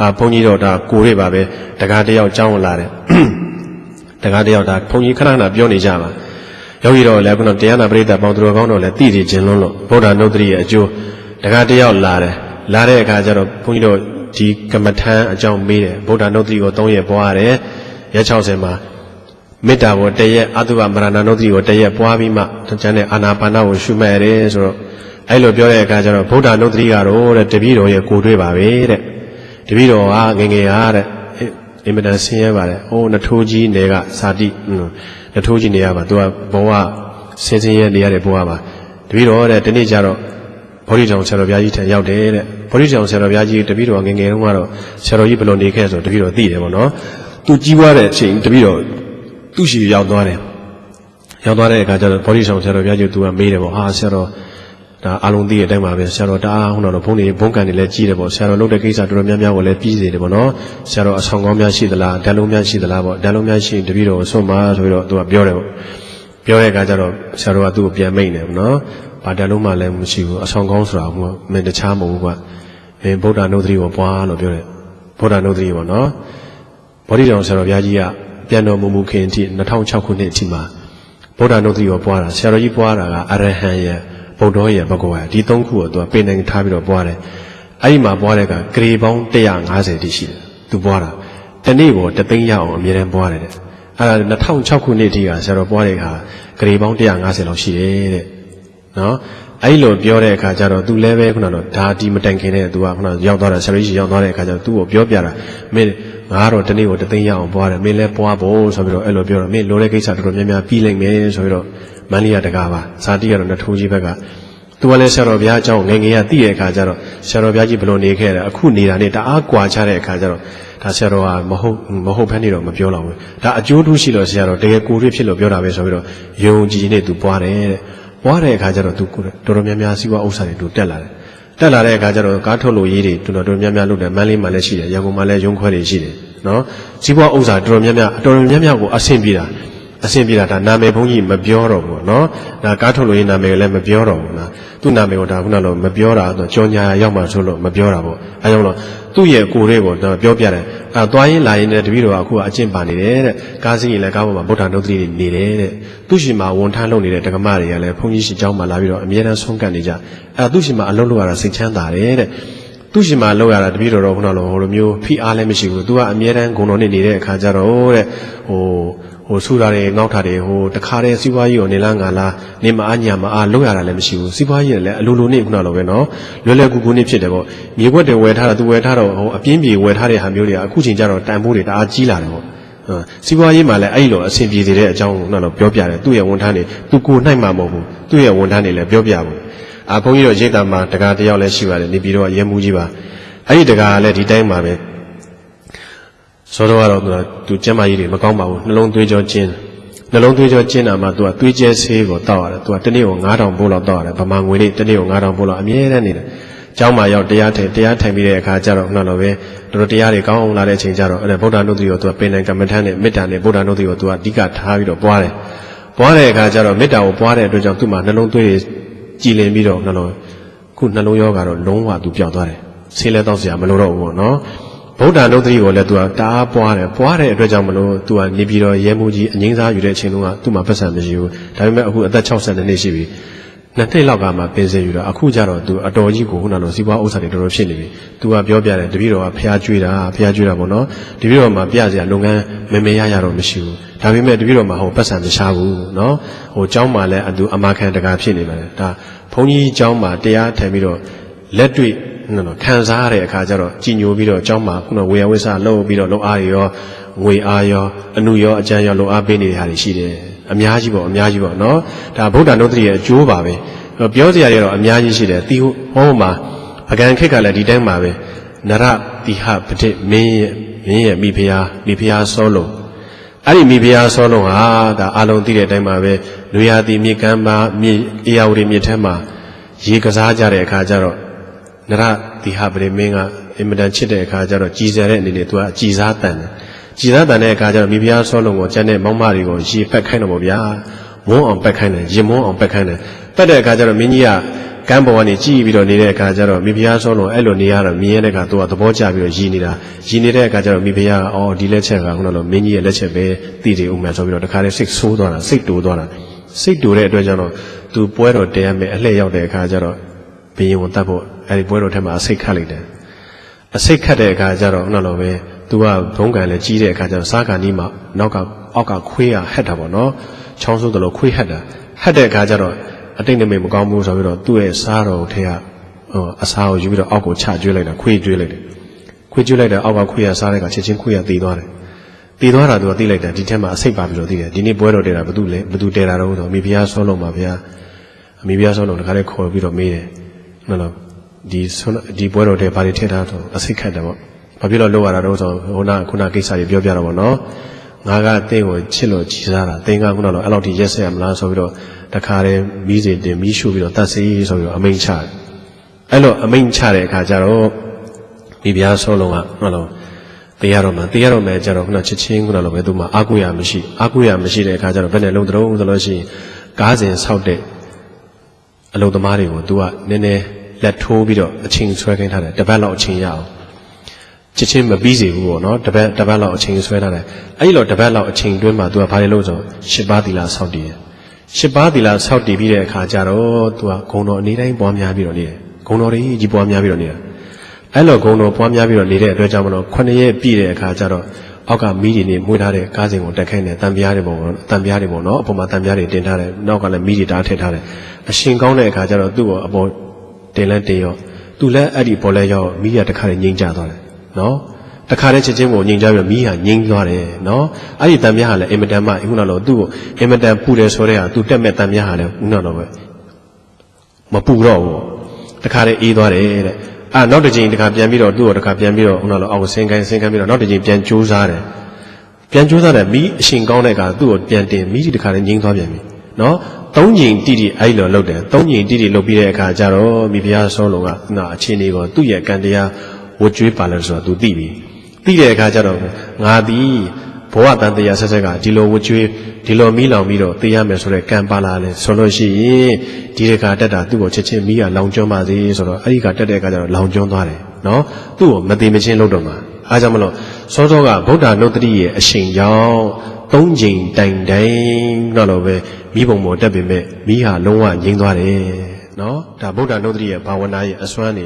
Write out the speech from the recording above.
အာဘုန်းကြီးတော့ဒါကိုရပါပဲတကားတယောက်ကြောင်းလာတယ်တကားတယောက်ဒါဘုန်းကြီးခဏခဏပြောနေကြပါယောဂီတော်လည်းခုနတရားနာပရိသတ်ပေါင်းသူတော်ကောင်းတော်လည်းသိတည်ခြင်းလုံးလို့ဗုဒ္ဓနုဒ္ဓရိရဲ့အကျိုးတကားတယောက်လာတယ်လာတဲ့အခါကျတော့ဘုန်းကြီးတို့ဒီကမ္မထံအကြောင်းမေးတယ်ဗုဒ္ဓနုဒ္ဓရိကို၃ရက်ပွားရတယ်ရက်60မှာမေတ္တာကိုတရက်အတုပမရဏနုဒ္ဓတိကိုတရက်ပွားပြီးမှကျန်တဲ့အာနာပါနကိုရှုမှတ်ရတယ်ဆိုတော့အဲ့လိုပြောတဲ့အခါကျတော့ဗုဒ္ဓနုဒ္ဓတိကတော့တဲ့တပည့်တော်ရဲ့ကိုယ်တွေ့ပါပဲတဲ့ တပည့်တော်ကငယ်ငယ်ဟာတဲ့အင်မတန်ဆင်းရဲပါတယ်ဟိုးနထိုးကြီးနယ်ကစာတိနထိုးကြီးနေရပါသူကဘဝဆင်းဆင်းရဲနေရတဲ့ဘဝပါတပည့်တော်တဲ့ဒီနေ့ကျတော့ဘောဓိတောင်ဆရာတော်ဘုရားကြီးထံရောက်တယ်တဲ့ဘောဓိတောင်ဆရာတော်ဘုရားကြီးတပည့်တော်ငယ်ငယ်တုန်းကတော့ဆရာတော်ကြီးဘယ်လိုနေခဲ့ဆိုတပည့်တော်သိတယ်ပေါ့နော်သူကြီးပွားတဲ့အချိန်တပည့်တော်သူ့ရှိရောက်သွားတယ်ရောက်သွားတဲ့အခါကျတော့ဘောဓိဆောင်ဆရာတော်ဘုရားကြီးကသူကမေးတယ်ပေါ့ဟာဆရာတော် ဒါအလုံးသိတဲ့အတိုင်းပါပဲဆရာတော်တအားဟိုတော့ဘုန်းကြီးဘုန်းကန်တွေလည်းကြီးတယ်ပေါ့ဆရာတော်လုပ်တဲ့ကိစ္စတော်တော်များများကိုလည်းပြီးစေတယ်ပေါ့နော်ဆရာတော်အဆောင်ကောင်းများရှိသလားဓာတ်လုံးများရှိသလားပေါ့ဓာတ်လုံးများရှိရင်တပည့်တော်ကိုဆွတ်ပါဆိုပြီးတော့သူကပြောတယ်ပေါ့ပြောတဲ့အခါကျတော့ဆရာတော်ကသူ့ကိုပြန်မိတ်တယ်ပေါ့နော်ဘာဓာတ်လုံးမှလည်းမရှိဘူးအဆောင်ကောင်းဆိုတာကမင်းတခြားမဟုတ်ဘူးကွာမင်းဗုဒ္ဓနုဒ္ဓရီကိုပွားလို့ပြောတယ်ဗုဒ္ဓနုဒ္ဓရီပေါ့နော်ဘောဓိတောင်ဆရာတော်ဘုရားကြီးကပြန်တော်မူမူခင်အထိ2006ခုနှစ်အထိမှာဗုဒ္ဓနုတ္တိကိုပွားတာဆရာတော်ကြီးပွားတာကအရဟံရဲ့ ဗုဒ္ဓရဲ့ဘဂဝါဒီသုံးခုကိုသူကပေနိုင်ထားပြီးတော့ပွားတယ်အဲ့ဒီမှာပွားတဲ့ကဂရေပေါင်း150တိရှိတယ်သူပွားတာတနေ့ပေါ်တသိန်းရအောင်အမြဲတမ်းပွားတယ်တဲ့အဲ့ဒါ2006ခုနှစ်အထိကဆရာတော်ပွားတဲ့အခါဂရေပေါင်း150လောက်ရှိတယ်တဲ့နော်အဲ့လိုပြောတဲ့အခါကျတော့သူလည်းပဲခုနကတော့ဒါဒီမတိုင်ခင်တဲ့သူကခုနရောက်သွားတာဆရာကြီးရောက်သွားတဲ့အခါကျတော့သူ့ကိုပြောပြတာမင်း ငါကတော့တနေ့ကိုတသိန်းရအောင်ပွားတယ်မင်းလည်းပွားဖို့ဆိုပြီးတော့အဲ့လိုပြောတော့မင်းလိုတဲ့ကိစ္စတော်တော်များများပြီးလိုက်မယ်ဆိုပြီးတော့မန္လိယတကားပါဇာတိကတော့နထိုးကြီးဘက်ကသူကလည်းဆရာတော်ဘုရားအကြောင်းငယ်ငယ်ကသိတဲ့အခါကျတော့ဆရာတော်ဘုရားကြီးဘယ်လိုနေခဲ့တာအခုနေတာနဲ့တအားကွာခြားတဲ့အခါကျတော့ဒါဆရာတော်ကမဟုတ်မဟုတ်ဖက်နေတော့မပြောတော့ဘူးဒါအကျိုးတူးရှိလို့ဆရာတော်တကယ်ကိုယ်ရဖြစ်လို့ပြောတာပဲဆိုပြီးတော့ယုံကြည်နေသူပွားတယ်တဲ့ပွားတဲ့အခါကျတော့သူကိုယ်တော်တော်များများစီးပွားဥစ္စာတွေသူတက်လာတယ် တက်လာတဲ့အခါကျတော့ကားထုတ်လို့ရေးတွေတော်တော်များများလုပ်တယ်မန်းလေးမှာလည်းရှိတယ်ရန်ကုန်မှာလည်းရုံးခွဲတွေရှိတယ်နော်စီးပွားဥစ္စာတော်တော်များများတော်တော်များများကိုအဆင်ပြေတာ အဆင်ပြေတာဒါနာမည်ဘုန်းကြီးမပြောတော့ဘူးနော်ဒါကားထုတ်လို့ရေးနာမည်ကလည်းမပြောတော့ဘူးနော်သူ့နာမည်ကိုဒါခုနကတော့မပြောတာတော့ကြောညာရောက်မှဆိုလို့မပြောတာပေါ့အဲကြောင့်လို့သူ့ရဲ့ကိုယ်လေးကိုတော့ပြောပြတယ်အဲသွားရင်လာရင်လည်းတပည့်တော်ကအခုကအကျင့်ပါနေတယ်တဲ့ကားစီးရင်လည်းကားပေါ်မှာဗုဒ္ဓနုဒ္ဓတိနေတယ်တဲ့သူ့ရှင်မှာဝန်ထမ်းလုပ်နေတဲ့ဒကမတွေကလည်းဘုန်းကြီးရှင်เจ้าမှာလာပြီးတော့အမြဲတမ်းဆုံးကတ်နေကြအဲသူ့ရှင်မှာအလုပ်လုပ်ရတာစိတ်ချမ်းသာတယ်တဲ့သူ့ရှင်မှာလောက်ရတာတပည့်တော်တော့ခုနလိုဟိုလိုမျိုးဖိအားလည်းမရှိဘူး။ तू ကအမြဲတမ်းဂုံတော်နေနေတဲ့အခါကျတော့တဲ့ဟို ဟိုဆူတာတွေငေါက်တာတွေဟိုတခါတည်းစီးပွားရေးကိုနေလားငါလားနေမအားညာမအားလောက်ရတာလည်းမရှိဘူး။စီးပွားရေးလည်းအလိုလိုနေခုနလိုပဲနော်။လွယ်လွယ်ကူကူနေဖြစ်တယ်ပေါ့။မြေခွက်တွေဝယ်ထားတာ तू ဝယ်ထားတော့ဟိုအပြင်းပြေဝယ်ထားတဲ့ဟာမျိုးတွေကအခုချိန်ကျတော့တန်ဖိုးတွေတအားကြီးလာတယ်ပေါ့။ဟုတ်စီးပွားရေးမှာလည်းအဲ့လိုအဆင်ပြေစေတဲ့အကြောင်းကိုတော့ပြောပြတယ်။သူ့ရဲ့ဝန်ထမ်းတွေသူကိုနိုင်မှာမဟုတ်ဘူး။သူ့ရဲ့ဝန်ထမ်းတွေလည်းပြောပြဘူး။အာဘုန်းကြီးတို့ရိတ်တာမှာတကားတယောက်လည်းရှိပါတယ်နေပြီးတော့ရဲမှုကြီးပါ။အဲ့ဒီတကားကလည်းဒီတိုင်းပါပဲ စောတော့ကတော့သူကသူကျမ်းမာရေးတွေမကောင်းပါဘူးနှလုံးသွေးကြောကျင်းနှလုံးသွေးကြောကျင်းတာမှသူကသွေးကျဲဆေးကိုတောက်ရတယ်သူကတနေ့ကို9000ပို့လောက်တောက်ရတယ်ဗမာငွေလေးတနေ့ကို9000ပို့လောက်အမြဲတမ်းနေတယ်ကျောင်းမှာရောက်တရားထိုင်တရားထိုင်ပြီးတဲ့အခါကျတော့နှောပဲတို့တို့တရားတွေကောင်းအောင်လာတဲ့အချိန်ကျတော့အဲ့ဒါဗုဒ္ဓနုတ္တိကိုသူကပင်နိုင်ကမ္မထမ်းနဲ့မေတ္တာနဲ့ဗုဒ္ဓနုတ္တိကိုသူကအဓိကထားပြီးတော့ပွားတယ်ပွားတဲ့အခါကျတော့မေတ္တာကိုပွားတဲ့အတွက်ကြောင့်သူ့မှာနှလုံးသွေးတွေကြည်လင်ပြီးတော့နှလုံးခုနှလုံးရောဂါတော့လုံးဝသူပျောက်သွားတယ်ဆေးလဲတော့ဆရာမလိုတော့ဘူးပေါ့နော် ဗုဒ္ဓနုဒ္ဓရီကိုလည်းသူကတအားပွားတယ်ပွားတဲ့အတွက်ကြောင့်မလို့သူကနေပြီးတော့ရဲမှုကြီးအငိမ့်စားယူတဲ့အချိန်တုန်းကသူ့မှာပတ်စံမရှိဘူးဒါပေမဲ့အခုအသက်62နှစ်ရှိပြီနှစ်နှစ်လောက်ကမှပင်စင်ယူတာအခုကျတော့သူအတော်ကြီးကိုခုနကစီးပွားဥစ္စာတွေတော်တော်ဖြစ်နေပြီသူကပြောပြတယ်တပည့်တော်ကဖျားကြွေးတာဖျားကြွေးတာပေါ့နော်တပည့်တော်မှာပြစရာလုပ်ငန်းမမေရရတော့မရှိဘူးဒါပေမဲ့တပည့်တော်မှာဟိုပတ်စံမရှားဘူးနော်ဟိုเจ้าမှာလည်းအတူအမခံတကာဖြစ်နေပါတယ်ဒါဘုန်းကြီးเจ้าမှာတရားထိုင်ပြီးတော့လက်တွေ့ နော်ခံစားရတဲ့အခါကျတော့ကြည်ညိုပြီးတော့အเจ้าမှာခုနဝေယဝိဆလှုပ်ပြီးတော့လှုပ်အားရောငွေအားရောအနုရောအကျမ်းရောလှုပ်အားပေးနေတဲ့ဟာတွေရှိတယ်အများကြီးပေါ့အများကြီးပေါ့နော်ဒါဗုဒ္ဓနုတ္တိရဲ့အကျိုးပါပဲပြောစရာတွေတော့အများကြီးရှိတယ်တီဟောမှာပကံခက်ကလည်းဒီတိုင်းပါပဲနရတိဟပတိမင်းရဲ့မင်းရဲ့မိဖုရားမိဖုရားစောလုံးအဲ့ဒီမိဖုရားစောလုံးဟာဒါအလုံးသိတဲ့အတိုင်းပါပဲလူရသည်မြေကမ်းမှာမြေအေယာဝတီမြေထဲမှာရေကစားကြတဲ့အခါကျတော့ နရတိဟပတိမင်းကအင်မတန်ချစ်တဲ့အခါကျတော့ကြည်စဲတဲ့အနေနဲ့သူကကြည်စားတန်တယ်ကြည်စားတန်တဲ့အခါကျတော့မိဖုရားစောလုံးကိုကျန်တဲ့မောင်မတွေကိုရေပက်ခိုင်းတော့ဗောဗျာမွန်းအောင်ပက်ခိုင်းတယ်ရေမွန်းအောင်ပက်ခိုင်းတယ်ပက်တဲ့အခါကျတော့မင်းကြီးကကမ်းပေါ်ကနေကြည့်ပြီးတော့နေတဲ့အခါကျတော့မိဖုရားဆုံးလို့အဲ့လိုနေရတော့မြင်ရတဲ့အခါသူကသဘောကျပြီးတော့ရည်နေတာရည်နေတဲ့အခါကျတော့မိဖုရားအော်ဒီလက်ချက်ကခုနကလိုမင်းကြီးရဲ့လက်ချက်ပဲတည်တယ်ဥမှန်ဆိုပြီးတော့တခါတည်းစိတ်ဆိုးသွားတာစိတ်တူသွားတာစိတ်တူတဲ့အတွက်ကြောင့်တော့သူပွဲတော်တည်ရမယ်အလှည့်ရောက်တဲ့အခါကျတော့ ဘယင်ကိုတတ်ဖို့အဲ့ဒီပွဲတော်ထဲမှာအစိတ်ခတ်လိုက်တယ်အစိတ်ခတ်တဲ့အခါကျတော့ခုနလိုပဲသူကဘုံကံလည်းကြီးတဲ့အခါကျတော့စားကန်ကြီးမှာနောက်ကအောက်ကခွေးရဟက်တာပေါ့နော်ချောင်းဆိုးတယ်လို့ခွေးဟက်တာဟက်တဲ့အခါကျတော့အတိတ်နမိတ်မကောင်းဘူးဆိုပြီးတော့သူ့ရဲ့စားတော်ထဲကဟိုအစားကိုယူပြီးတော့အောက်ကိုချကျွေးလိုက်တာခွေးကျွေးလိုက်တယ်ခွေးကျွေးလိုက်တဲ့အောက်ကခွေးရစားတဲ့ကချက်ချင်းခွေးရတည်သွားတယ်တည်သွားတာသူကသိလိုက်တယ်ဒီထဲမှာအစိတ်ပါပြီးတော့သိတယ်ဒီနေ့ပွဲတော်တဲတာဘသူလဲဘသူတဲတာတော့ဆိုမိဖုရားဆုံးလုံးပါဗျာအမိဖုရားဆုံးလုံးတခါလေးခေါ်ပြီးတော့မေးတယ် နော်နော်ဒီဆုံးဒီပွဲတော်တဲဘာတွေထည့်ထားတော့အစိတ်ခတ်တယ်ပေါ့ဘာဖြစ်လို့လောက်ရတာတော့ဆိုဟိုနာခုနကိစ္စတွေပြောပြတော့ဗောနော်ငါကတင်းကိုချစ်လို့ကြည်စားတာတင်းကခုနကတော့အဲ့လောက်ထိရက်ဆက်ရမလားဆိုပြီးတော့တခါတည်းမီးစင်တင်မီးရှို့ပြီးတော့တတ်စီဆိုပြီးတော့အမိန်ချတယ်အဲ့လိုအမိန်ချတဲ့အခါကျတော့မိဖုရားဆုံးလုံးကဟုတ်လားတရားတော်မှာတရားတော်မှာကျတော့ခုနချစ်ချင်းခုနလိုပဲသူမှအာကိုရမရှိအာကိုရမရှိတဲ့အခါကျတော့ဘယ်နဲ့လုံးတုံးဆိုလို့ရှိရင်ကားစဉ်ဆောက်တဲ့အလုံသမားတွေကို तू ကနည်းနည်း လက်ထိုးပြီးတော့အချိန်ဆွဲခိုင်းထားတယ်တစ်ပတ်လောက်အချိန်ရအောင်ချစ်ချင်းမပြီးစေဘူးပေါ့နော်တပတ်တပတ်လောက်အချိန်ဆွဲထားတယ်အဲ့ဒီလိုတပတ်လောက်အချိန်တွင်းမှာ तू ကဘာလဲလို့ဆိုရှစ်ပါးသီလဆောက်တည်တယ်ရှစ်ပါးသီလဆောက်တည်ပြီးတဲ့အခါကျတော့ तू ကဂုံတော်အနေတိုင်းပွားများပြီးတော့နေတယ်ဂုံတော်တွေကြီးပွားများပြီးတော့နေတာအဲ့လိုဂုံတော်ပွားများပြီးတော့နေတဲ့အတွက်ကြောင့်မလို့ခုနှစ်ရက်ပြည့်တဲ့အခါကျတော့အောက်ကမီးတွေနေမွေးထားတဲ့ကားစဉ်ကိုတက်ခိုင်းတယ်တံပြားတွေပေါ့နော်တံပြားတွေပေါ့နော်အပေါ်မှာတံပြားတွေတင်ထားတယ်နောက်ကလည်းမီးတွေတားထည့်ထားတယ်အရှင်ကောင်းတဲ့အခါကျတော့သူ့ကိုအပေါ် တင်လဲတင်ရောသူလည်းအဲ့ဒီပေါ်လဲရောမီးရတစ်ခါလေးငိမ့်ကြသွားတယ်နော်တခါတည်းချက်ချင်းကိုငြိမ်ကြပြီးတော့မီးဟာငြိမ်သွားတယ်နော်အဲ့ဒီတံမြားဟာလည်းအင်မတန်မှခုနကတော့သူ့ကိုအင်မတန်ပူတယ်ဆိုတဲ့ဟာသူတက်မဲ့တံမြားဟာလည်းခုနကတော့ပဲမပူတော့ဘူးတခါတည်းအေးသွားတယ်တဲ့အာနောက်တစ်ချိန်တခါပြန်ပြီးတော့သူ့ကိုတခါပြန်ပြီးတော့ခုနကတော့အောက်ဆင်းကိုင်းဆင်းကိုင်းပြီးတော့နောက်တစ်ချိန်ပြန်ကြိုးစားတယ်ပြန်ကြိုးစားတယ်မီးအရှင်ကောင်းတဲ့အခါသူ့ကိုပြန်တင်မီးဒီတခါတည်းငြိမ်သွားပြန်ပြီနော် သုံးချိန်တိတိအဲ့လိုလုပ်တယ်သုံးချိန်တိတိလုပ်ပြီးတဲ့အခါကျတော့မိဖုရားဆောလုံးကနာအချင်းလေးကိုသူ့ရဲ့ကံတရားဝတ်ကြွေးပါလို့ဆိုတော့ तू သိပြီသိတဲ့အခါကျတော့ငါသည်ဘဝတန်တရားဆက်ဆက်ကဒီလိုဝကျွေးဒီလိုမီးလောင်ပြီးတော့သိရမယ်ဆိုတဲ့ကံပါလာလဲဆိုလို့ရှိရင်ဒီတခါတက်တာသူ့ကိုချက်ချင်းမီးကလောင်ကျွမ်းပါစေဆိုတော့အဲ့ဒီကတက်တဲ့အခါကျတော့လောင်ကျွမ်းသွားတယ် နော်သူ့ကိုမသိမချင်းလုပ်တော့မှာအားကြောင့်မလို့စောစောကဗုဒ္ဓနုတ္တိရဲ့အရှင်ကြောင့်သုံးချိန်တိုင်တိုင်တော့လို့ပဲမိဘုံပေါ်တက်ပေမဲ့မိဟာလုံးဝငြိမ်းသွားတယ်နော်ဒါဗုဒ္ဓနုတ္တိရဲ့ဘာဝနာရဲ့အစွမ်းနေ